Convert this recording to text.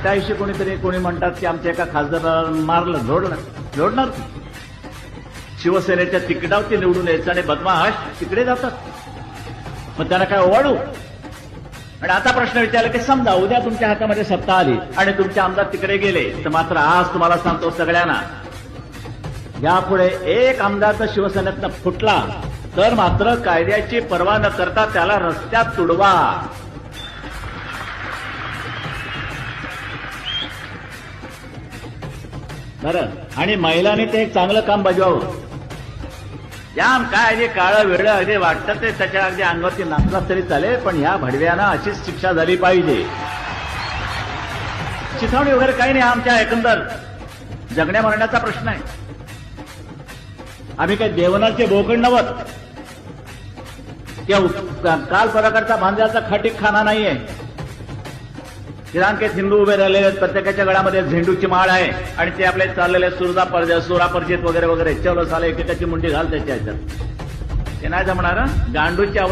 अठ्ठ्याऐंशी कोणीतरी कोणी म्हणतात की आमच्या एका खासदाराला मारलं जोडलं. जोडणार शिवसेनेच्या तिकिटावरती निवडून यायचं आणि बदमाश तिकडे जातात. मग त्यांना काय ओवाडू आणि आता प्रश्न विचारला की समजा उद्या तुमच्या हातामध्ये सत्ता आली आणि तुमचे आमदार तिकडे गेले तर मात्र आज तुम्हाला सांगतो सगळ्यांना यापुढे एक आमदार जर शिवसेनेतनं फुटला तर मात्र कायद्याची पर्वा न करता त्याला रस्त्यात तुडवा. बरं. आणि महिलांनी ते एक चांगलं काम बजवावं. जाम काय जे काळं वेळ अगदी वाटतं ते त्याच्या अगदी अंगावरती नाचलाच तरी चालेल पण ह्या भडव्यांना अशीच शिक्षा झाली पाहिजे. चिथावणी वगैरे काही नाही आमच्या एकंदर. जगण्या मरण्याचा प्रश्न आहे. आम्ही काही देवनाचे बोकड नवत किंवा काल प्रकारचा भांज्याचा खटीक खाना नाहीये. श्रीलंकेत हिंदू उभे राहिलेले आहेत. प्रत्येकाच्या गळ्यामध्ये झेंडूची माळ आहे. आणि ते आपले चाललेले सुरदा पर सुरापरिचित वगैरे वगैरे चलो साले एकेकाची मुंडी घाल त्याच्या ह्याच्यात. ते नाही जमणार गांडूची आवड